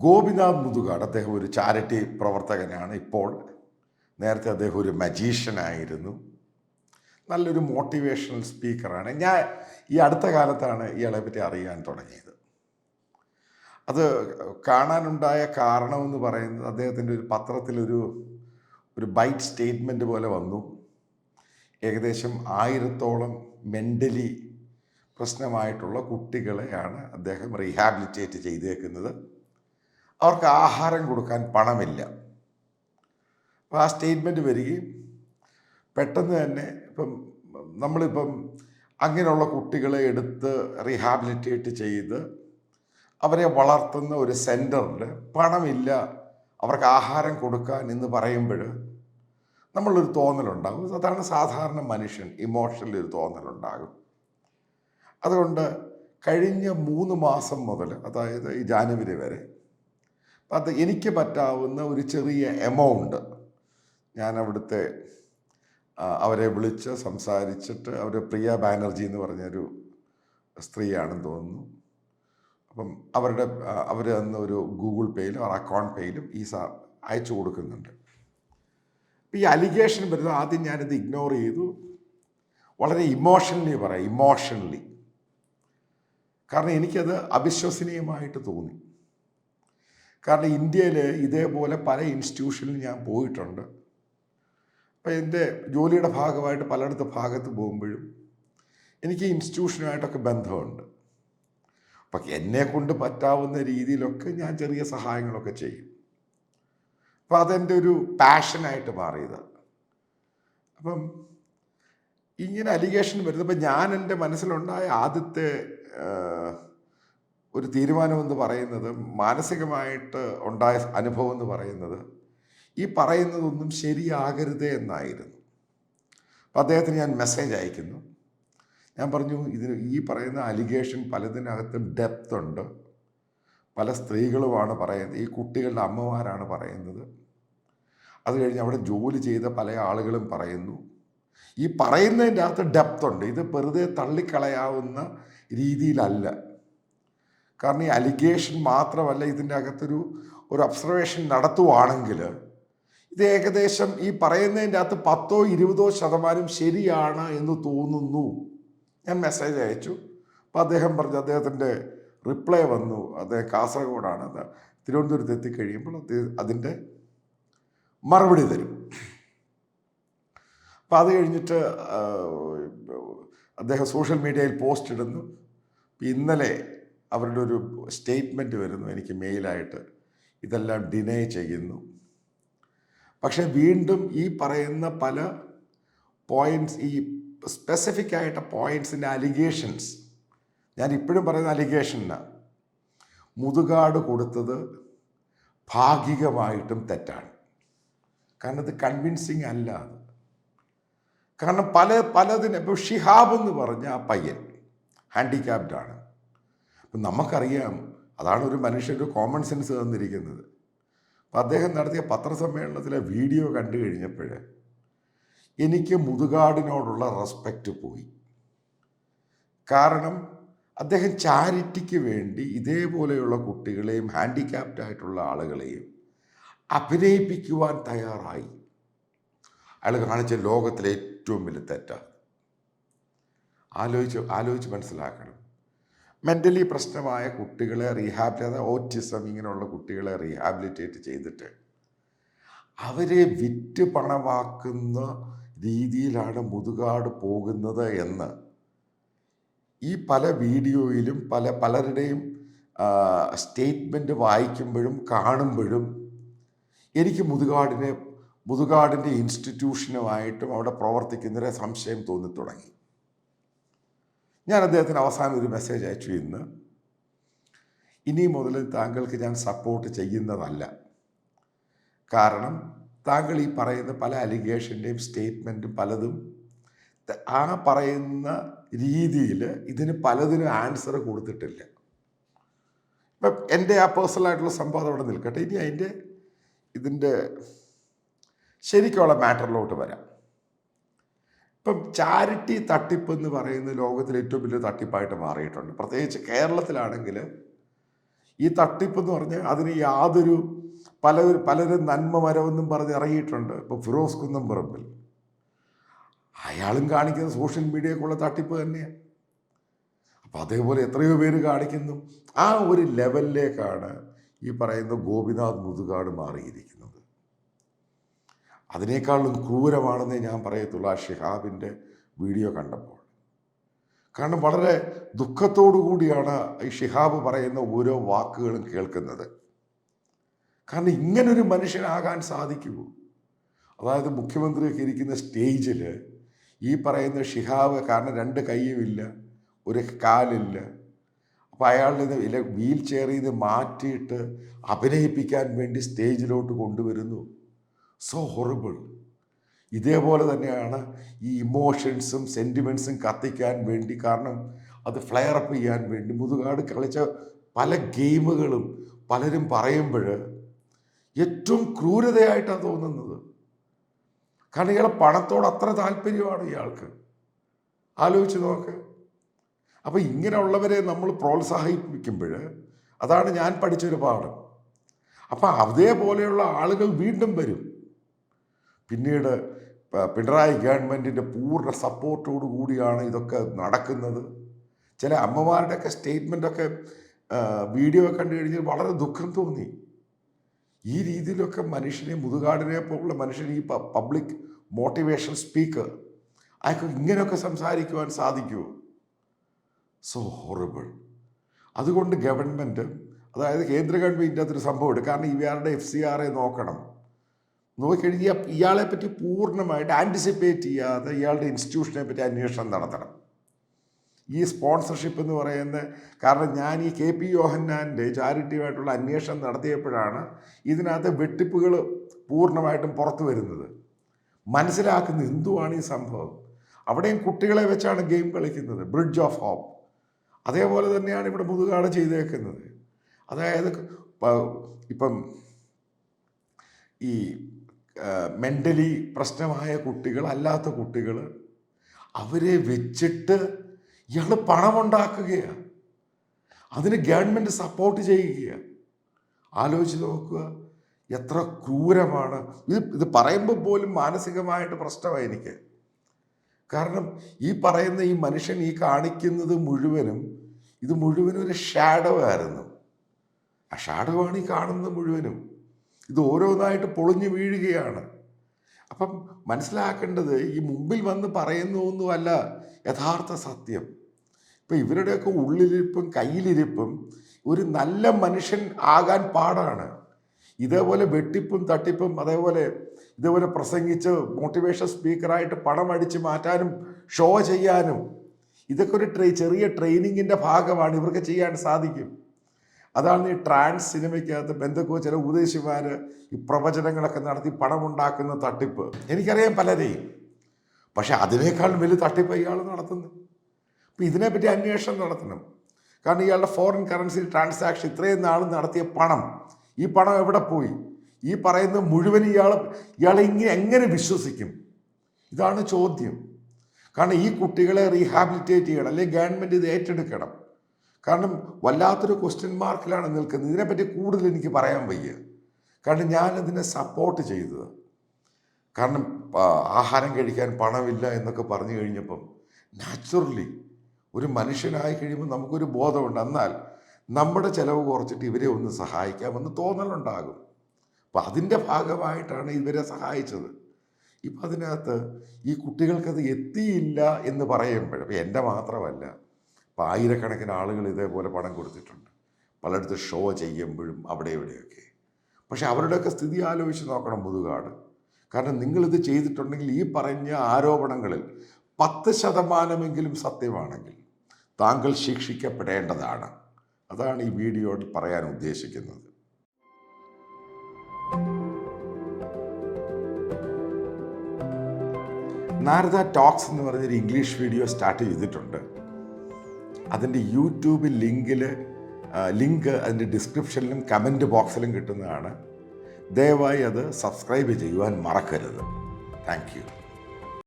ഗോപിനാഥ് മുതുകാട് അദ്ദേഹം ഒരു ചാരിറ്റി പ്രവർത്തകനാണ് ഇപ്പോൾ. നേരത്തെ അദ്ദേഹം ഒരു മജീഷ്യനായിരുന്നു നല്ലൊരു മോട്ടിവേഷണൽ സ്പീക്കറാണ് ഞാൻ ഈ അടുത്ത കാലത്താണ് ഇയാളെ പറ്റി അറിയാൻ തുടങ്ങിയത്. അത് കാണാനുണ്ടായ കാരണമെന്ന് പറയുന്നത് അദ്ദേഹത്തിന്റെ ഒരു പത്രത്തിലൊരു ഒരു ബൈറ്റ് സ്റ്റേറ്റ്മെന്റ് പോലെ വന്നു. ഏകദേശം ആയിരത്തോളം മെന്റലി പ്രശ്നമായിട്ടുള്ള കുട്ടികളെയാണ് അദ്ദേഹം റീഹാബിലിറ്റേറ്റ് ചെയ്തേക്കുന്നത്. അവർക്ക് ആഹാരം കൊടുക്കാൻ പണമില്ല. അപ്പോൾ ആ സ്റ്റേറ്റ്മെന്റ് വരികയും പെട്ടെന്ന് തന്നെ ഇപ്പം നമ്മളിപ്പം അങ്ങനെയുള്ള കുട്ടികളെ എടുത്ത് റീഹാബിലിറ്റേറ്റ് ചെയ്ത് അവരെ വളർത്തുന്ന ഒരു സെന്ററിൽ പണമില്ല അവർക്ക് ആഹാരം കൊടുക്കാൻ എന്ന് പറയുമ്പോൾ നമ്മളൊരു തോന്നലുണ്ടാകും. അതാണ് സാധാരണ മനുഷ്യൻ ഇമോഷണലി ഒരു തോന്നലുണ്ടാകും. അതുകൊണ്ട് കഴിഞ്ഞ മൂന്ന് മാസം മുതൽ അതായത് ഈ ജാനുവരി വരെ അത് എനിക്ക് പറ്റാവുന്ന ഒരു ചെറിയ എമൗണ്ട് ഞാൻ അവിടുത്തെ അവരെ വിളിച്ച് സംസാരിച്ചിട്ട് അവർ പ്രിയ ബാനർജി എന്ന് പറഞ്ഞൊരു സ്ത്രീയാണെന്ന് തോന്നുന്നു. അപ്പം അവരുടെ അവർ അന്ന് ഒരു ഗൂഗിൾ പേയിലും അവർ അക്കൗണ്ട് പേയിലും ഈ സാ അയച്ചു കൊടുക്കുന്നുണ്ട്. ഈ അലിഗേഷൻ വരുന്നത് ആദ്യം ഞാനിത് ഇഗ്നോർ ചെയ്തു. വളരെ ഇമോഷണലി പറയാം ഇമോഷണലി കാരണം എനിക്കത് അവിശ്വസനീയമായിട്ട് തോന്നി. കാരണം ഇന്ത്യയിൽ ഇതേപോലെ പല ഇൻസ്റ്റിറ്റ്യൂഷനിൽ ഞാൻ പോയിട്ടുണ്ട്. അപ്പം എന്റെ ജോലിയുടെ ഭാഗമായിട്ട് പലയിടത്ത് ഭാഗത്ത് പോകുമ്പോഴും എനിക്ക് ഇൻസ്റ്റിറ്റ്യൂഷനുമായിട്ടൊക്കെ ബന്ധമുണ്ട്. അപ്പം എന്നെ കൊണ്ട് പറ്റാവുന്ന രീതിയിലൊക്കെ ഞാൻ ചെറിയ സഹായങ്ങളൊക്കെ ചെയ്യും. അപ്പം അതെന്റെ ഒരു പാഷനായിട്ട് മാറിയത്. അപ്പം ഇങ്ങനെ അലിഗേഷൻ വരുന്നപ്പോൾ ഞാൻ എന്റെ മനസ്സിലുണ്ടായ ആദ്യത്തെ ഒരു തീരുമാനമെന്ന് പറയുന്നത് മാനസികമായിട്ട് ഉണ്ടായ അനുഭവം എന്ന് പറയുന്നത് ഈ പറയുന്നതൊന്നും ശരിയാകരുത് എന്നായിരുന്നു. അപ്പം അദ്ദേഹത്തിന് ഞാൻ മെസ്സേജ് അയക്കുന്നു. ഞാൻ പറഞ്ഞു ഇതിന് ഈ പറയുന്ന അലിഗേഷൻ പലതിനകത്തും ഡെപ്ത് ഉണ്ട്. പല സ്ത്രീകളുമാണ് പറയുന്നത് ഈ കുട്ടികളുടെ അമ്മമാരാണ് പറയുന്നത്. അത് കഴിഞ്ഞ് അവിടെ ജോലി ചെയ്ത പല ആളുകളും പറയുന്നു. ഈ പറയുന്നതിന്റെ അകത്ത് ഡെപ്ത് ഉണ്ട്. ഇത് വെറുതെ തള്ളിക്കളയാവുന്ന രീതിയിലല്ല. കാരണം ഈ അലിഗേഷൻ മാത്രമല്ല ഇതിന്റെ അകത്തൊരു ഒരു ഒബ്സർവേഷൻ നടത്തുവാണെങ്കിൽ ഇത് ഏകദേശം ഈ പറയുന്നതിന്റെ അകത്ത് പത്തോ ഇരുപതോ ശതമാനം ശരിയാണ് എന്ന് തോന്നുന്നു. ഞാൻ മെസ്സേജ് അയച്ചു. അപ്പോൾ അദ്ദേഹം പറഞ്ഞു അദ്ദേഹത്തിന്റെ റിപ്ലൈ വന്നു. അദ്ദേഹം കാസർഗോഡാണ്. തിരുവനന്തപുരത്ത് എത്തിക്കഴിയുമ്പോൾ അതിന്റെ മറുപടി തരും. അപ്പം അത് കഴിഞ്ഞിട്ട് അദ്ദേഹം സോഷ്യൽ മീഡിയയിൽ പോസ്റ്റ് ഇടുന്നു. ഇന്നലെ അവരുടെ ഒരു സ്റ്റേറ്റ്മെന്റ് വരുന്നു എനിക്ക് മെയിലായിട്ട്. ഇതെല്ലാം ഡിനൈ ചെയ്യുന്നു. പക്ഷേ വീണ്ടും ഈ പറയുന്ന പല പോയിന്റ്സ് ഈ സ്പെസിഫിക് ആയിട്ട് പോയിന്റ്സിന്റെ അലിഗേഷൻസ് ഞാൻ ഇപ്പോഴും പറയുന്ന അലിഗേഷനാണ് മുതുകാട് കൊടുത്തത് ഭാഗികമായിട്ടും തെറ്റാണ്. കാരണം ഇത് കൺവിൻസിങ് അല്ല അത്. കാരണം പല പലതിന് ഇപ്പോൾ ഷിഹാബ് എന്ന് പറഞ്ഞ ആ പയ്യൻ ഹാൻഡിക്യാപ്ഡ് ആണ്. അപ്പം നമുക്കറിയാം അതാണ് ഒരു മനുഷ്യന്റെ കോമൺ സെൻസ് തന്നിരിക്കുന്നത്. അപ്പം അദ്ദേഹം നടത്തിയ പത്രസമ്മേളനത്തിലെ വീഡിയോ കണ്ടു കഴിഞ്ഞപ്പോൾ എനിക്ക് മുതുകാടിനോടുള്ള റെസ്പെക്റ്റ് പോയി. കാരണം അദ്ദേഹം ചാരിറ്റിക്ക് വേണ്ടി ഇതേപോലെയുള്ള കുട്ടികളെയും ഹാൻഡിക്യാപ്ഡ് ആയിട്ടുള്ള ആളുകളെയും അഭിനയിപ്പിക്കുവാൻ തയ്യാറായി. അയാൾ കാണിച്ച ലോകത്തിലെ ഏറ്റവും വലിയ തെറ്റാണ് ആലോചിച്ച് ആലോചിച്ച് മനസ്സിലാക്കണം. മെന്റലി പ്രശ്നമായ കുട്ടികളെ റീഹാബിലിറ്റ് ഓറ്റിസം ഇങ്ങനെയുള്ള കുട്ടികളെ റീഹാബിലിറ്റേറ്റ് ചെയ്തിട്ട് അവരെ വിറ്റ് പണമാക്കുന്ന രീതിയിലാണ് മുതുകാട് പോകുന്നത് എന്ന് ഈ പല വീഡിയോയിലും പല പലരുടെയും സ്റ്റേറ്റ്മെന്റ് വായിക്കുമ്പോഴും കാണുമ്പോഴും എനിക്ക് മുതുകാടിനെ മുതുകാടിന്റെ ഇൻസ്റ്റിറ്റ്യൂഷനുമായിട്ടും അവിടെ പ്രവർത്തിക്കുന്നതിനെ സംശയം തോന്നി തുടങ്ങി ഞാൻ അദ്ദേഹത്തിന് അവസാനം ഒരു മെസ്സേജ് അയച്ചു ഇന്ന്. ഇനി മുതൽ താങ്കൾക്ക് ഞാൻ സപ്പോർട്ട് ചെയ്യുന്നതല്ല. കാരണം താങ്കൾ ഈ പറയുന്ന പല അലിഗേഷന്റെയും സ്റ്റേറ്റ്മെന്റും പലതും ആ പറയുന്ന രീതിയിൽ ഇതിന് പലതിനും ആൻസർ കൊടുത്തിട്ടില്ല. ഇപ്പം എന്റെ ആ പേഴ്സണലായിട്ടുള്ള സംഭവം അവിടെ നിൽക്കട്ടെ. ഇനി അതിന്റെ ഇതിന്റെ ശരിക്കുള്ള മാറ്ററിലോട്ട് വരാം. ഇപ്പം ചാരിറ്റി തട്ടിപ്പ് എന്ന് പറയുന്ന ലോകത്തിലെ ഏറ്റവും വലിയ തട്ടിപ്പായിട്ട് മാറിയിട്ടുണ്ട്. പ്രത്യേകിച്ച് കേരളത്തിലാണെങ്കിൽ ഈ തട്ടിപ്പ് എന്ന് പറഞ്ഞാൽ അതിന് യാതൊരു പല പലരും നന്മ മരമെന്നും പറഞ്ഞ് ഇറങ്ങിയിട്ടുണ്ട്. ഇപ്പോൾ ഫിറോസ് കുന്നംപറമ്പിൽ. അയാളും കാണിക്കുന്ന സോഷ്യൽ മീഡിയക്കുള്ള തട്ടിപ്പ് തന്നെയാണ് അപ്പം അതേപോലെ എത്രയോ പേര് കാണിക്കുന്നു. ആ ഒരു ലെവലിലേക്കാണ് ഈ പറയുന്ന ഗോപിനാഥ് മുതുകാട് മാറിയിരിക്കുന്നത്. അതിനേക്കാളും ക്രൂരമാണെന്നേ ഞാൻ പറയത്തുള്ളൂ ആ ഷിഹാബിന്റെ വീഡിയോ കണ്ടപ്പോൾ. കാരണം വളരെ ദുഃഖത്തോടു കൂടിയാണ് ഈ ഷിഹാബ് പറയുന്ന ഓരോ വാക്കുകളും കേൾക്കുന്നത്. കാരണം ഇങ്ങനൊരു മനുഷ്യനാകാൻ സാധിക്കുമോ? അതായത് മുഖ്യമന്ത്രിയൊക്കെ ഇരിക്കുന്ന സ്റ്റേജിൽ ഈ പറയുന്ന ഷിഹാബ് കാരണം രണ്ട് കൈയുമില്ല ഒരു കാലില്ല. അപ്പോൾ അയാളുടെ വീൽ ചെയറിൽ നിന്ന് മാറ്റിയിട്ട് അഭിനയിപ്പിക്കാൻ വേണ്ടി സ്റ്റേജിലോട്ട് കൊണ്ടുവരുന്നു. സോ ഹൊറിബിൾ ഇതേപോലെ തന്നെയാണ് ഈ ഇമോഷൻസും സെന്റിമെൻസും കത്തിക്കാൻ വേണ്ടി കാരണം അത് ഫ്ലെയർ അപ്പ് ചെയ്യാൻ വേണ്ടി മുതുകാട് കളിച്ച പല ഗെയിമുകളും പലരും പറയുമ്പോൾ ഏറ്റവും ക്രൂരതയായിട്ടാണ് തോന്നുന്നത്. കാരണം ഇയാളെ പണത്തോട് അത്ര താല്പര്യമാണ് ഇയാൾക്ക്. ആലോചിച്ച് നോക്ക്. അപ്പോൾ ഇങ്ങനെയുള്ളവരെ നമ്മൾ പ്രോത്സാഹിപ്പിക്കുമ്പോൾ അതാണ് ഞാൻ പഠിച്ചൊരു പാഠം. അപ്പം അതേപോലെയുള്ള ആളുകൾ വീണ്ടും വരും. പിന്നീട് പിണറായി ഗവൺമെന്റിന്റെ പൂർണ സപ്പോർട്ടോടു കൂടിയാണ് ഇതൊക്കെ നടക്കുന്നത്. ചില അമ്മമാരുടെയൊക്കെ സ്റ്റേറ്റ്മെന്റൊക്കെ വീഡിയോ കണ്ടു കഴിഞ്ഞാൽ വളരെ ദുഃഖം തോന്നി. ഈ രീതിയിലൊക്കെ മനുഷ്യനെ മുതുകാടിനെ പോലുള്ള മനുഷ്യനെ ഈ പബ്ലിക് മോട്ടിവേഷൻ സ്പീക്കർ അയാൾക്ക് ഇങ്ങനെയൊക്കെ സംസാരിക്കുവാൻ സാധിക്കുമോ സോ ഹോറിബിൾ. അതുകൊണ്ട് ഗവൺമെന്റ് അതായത് കേന്ദ്ര ഗവൺമെന്റ് അതൊരു സംഭവമുണ്ട്. കാരണം ഇവരുടെ എഫ് സി ആറെ നോക്കണം. നോക്കിക്കഴിഞ്ഞാൽ ഇയാളെ പറ്റി പൂർണമായിട്ട് ആന്റിസിപ്പേറ്റ് ചെയ്യാതെ ഇയാളുടെ ഇൻസ്റ്റിറ്റ്യൂഷനെ പറ്റി അന്വേഷണം നടത്തണം. ഈ സ്പോൺസർഷിപ്പ് എന്ന് പറയുന്നത് കാരണം ഞാൻ ഈ കെ പി യോഹന്നാന്റെ ചാരിറ്റിയുമായിട്ടുള്ള അന്വേഷണം നടത്തിയപ്പോഴാണ് ഇതിനകത്ത് വെട്ടിപ്പുകൾ പൂർണമായിട്ടും പുറത്തു വരുന്നത്. മനസ്സിലാക്കുന്ന എന്തുവാണ് ഈ സംഭവം? അവിടെയും കുട്ടികളെ വെച്ചാണ് ഗെയിം കളിക്കുന്നത് ബ്രിഡ്ജ് ഓഫ് ഹോപ്പ് അതേപോലെ തന്നെയാണ് ഇവിടെ മുതുകാട് ചെയ്തേക്കുന്നത്. അതായത് ഇപ്പം ഈ മെന്റലി പ്രശ്നമായ കുട്ടികൾ അല്ലാത്ത കുട്ടികൾ അവരെ വെച്ചിട്ട് ഇയാൾ പണമുണ്ടാക്കുകയാണ് അതിന് ഗവൺമെന്റ് സപ്പോർട്ട് ചെയ്യുകയാണ് ആലോചിച്ച് നോക്കുക എത്ര ക്രൂരമാണ്. ഇത് ഇത് പറയുമ്പോൾ പോലും മാനസികമായിട്ട് പ്രശ്നമാണ് എനിക്ക്. കാരണം ഈ പറയുന്ന ഈ മനുഷ്യൻ ഈ കാണിക്കുന്നത് മുഴുവനും ഇത് മുഴുവനും ഒരു ഷാഡോ ആയിരുന്നു. ആ ഷാഡോ ആണ് ഈ കാണുന്നത് മുഴുവനും. ഇത് ഓരോന്നായിട്ട് പൊളിഞ്ഞു വീഴുകയാണ്. അപ്പം മനസ്സിലാക്കേണ്ടത് ഈ മുമ്പിൽ വന്ന് പറയുന്നൊന്നുമല്ല യഥാർത്ഥ സത്യം. ഇപ്പം ഇവരുടെയൊക്കെ ഉള്ളിലിരിപ്പും കയ്യിലിരിപ്പും ഒരു നല്ല മനുഷ്യൻ ആകാൻ പാടാണ്. ഇതേപോലെ വെട്ടിപ്പും തട്ടിപ്പും അതേപോലെ ഇതേപോലെ പ്രസംഗിച്ച് മോട്ടിവേഷൻ സ്പീക്കറായിട്ട് പണം അടിച്ച് മാറ്റാനും ഷോ ചെയ്യാനും ഇതൊക്കെ ഒരു ട്രെ ചെറിയ ട്രെയിനിങ്ങിന്റെ ഭാഗമാണ് ഇവർക്ക് ചെയ്യാൻ സാധിക്കും. അതാണ് ഈ ട്രാൻസ് സിനിമയ്ക്കകത്ത് ബന്ധുക്കോ ചില ഉപദേശിമാർ ഈ പ്രവചനങ്ങളൊക്കെ നടത്തി പണമുണ്ടാക്കുന്ന തട്ടിപ്പ്. എനിക്കറിയാം പലരെയും. പക്ഷെ അതിനേക്കാൾ വലിയ തട്ടിപ്പ് ഇയാൾ നടത്തുന്നു. അപ്പം ഇതിനെപ്പറ്റി അന്വേഷണം നടത്തണം. കാരണം ഇയാളുടെ ഫോറിൻ കറൻസി ട്രാൻസാക്ഷൻ ഇത്രയും നാൾ നടത്തിയ പണം ഈ പണം എവിടെ പോയി? ഈ പറയുന്ന മുഴുവൻ ഇയാൾ ഇയാളെ ഇങ്ങനെ എങ്ങനെ വിശ്വസിക്കും? ഇതാണ് ചോദ്യം. കാരണം ഈ കുട്ടികളെ റീഹാബിലിറ്റേറ്റ് ചെയ്യണം അല്ലെങ്കിൽ ഗവൺമെന്റ് ഇത് ഏറ്റെടുക്കണം. കാരണം വല്ലാത്തൊരു ക്വസ്റ്റ്യൻ മാർക്കിലാണ് നിൽക്കുന്നത്. ഇതിനെപ്പറ്റി കൂടുതൽ എനിക്ക് പറയാൻ വയ്യ. കാരണം ഞാൻ അതിനെ സപ്പോർട്ട് ചെയ്തത്. കാരണം ആഹാരം കഴിക്കാൻ പണമില്ല എന്നൊക്കെ പറഞ്ഞു കഴിഞ്ഞപ്പം നാച്ചുറലി ഒരു മനുഷ്യനായി കഴിയുമ്പോൾ നമുക്കൊരു ബോധമുണ്ട്. എന്നാൽ നമ്മുടെ ചിലവ് കുറച്ചിട്ട് ഇവരെ ഒന്ന് സഹായിക്കാമെന്ന് തോന്നലുണ്ടാകും. അപ്പം അതിന്റെ ഭാഗമായിട്ടാണ് ഇവരെ സഹായിച്ചത്. ഇപ്പം അതിനകത്ത് ഈ കുട്ടികൾക്കത് എത്തിയില്ല എന്ന് പറയുമ്പോഴും എന്റെ മാത്രമല്ല ഇപ്പം ആയിരക്കണക്കിന് ആളുകൾ ഇതേപോലെ പണം കൊടുത്തിട്ടുണ്ട്. പലയിടത്ത് ഷോ ചെയ്യുമ്പോഴും അവിടെ ഇവിടെയൊക്കെ. പക്ഷെ അവരുടെയൊക്കെ സ്ഥിതി ആലോചിച്ച് നോക്കണം മുതുകാട്. കാരണം നിങ്ങളിത് ചെയ്തിട്ടുണ്ടെങ്കിൽ ഈ പറഞ്ഞ ആരോപണങ്ങളിൽ പത്ത് ശതമാനമെങ്കിലും സത്യമാണെങ്കിൽ താങ്കൾ ശിക്ഷിക്കപ്പെടേണ്ടതാണ്. അതാണ് ഈ വീഡിയോയിൽ പറയാൻ ഉദ്ദേശിക്കുന്നത്. നാരദ ടോക്സ് എന്ന് പറഞ്ഞൊരു ഇംഗ്ലീഷ് വീഡിയോ സ്റ്റാർട്ട് ചെയ്തിട്ടുണ്ട്. അതിന്റെ യൂട്യൂബ് ലിങ്കിൽ ലിങ്ക് അതിന്റെ ഡിസ്ക്രിപ്ഷനിലും കമന്റ് ബോക്സിലും കിട്ടുന്നതാണ്. ദയവായി അത് സബ്സ്ക്രൈബ് ചെയ്യുവാൻ മറക്കരുത്. താങ്ക്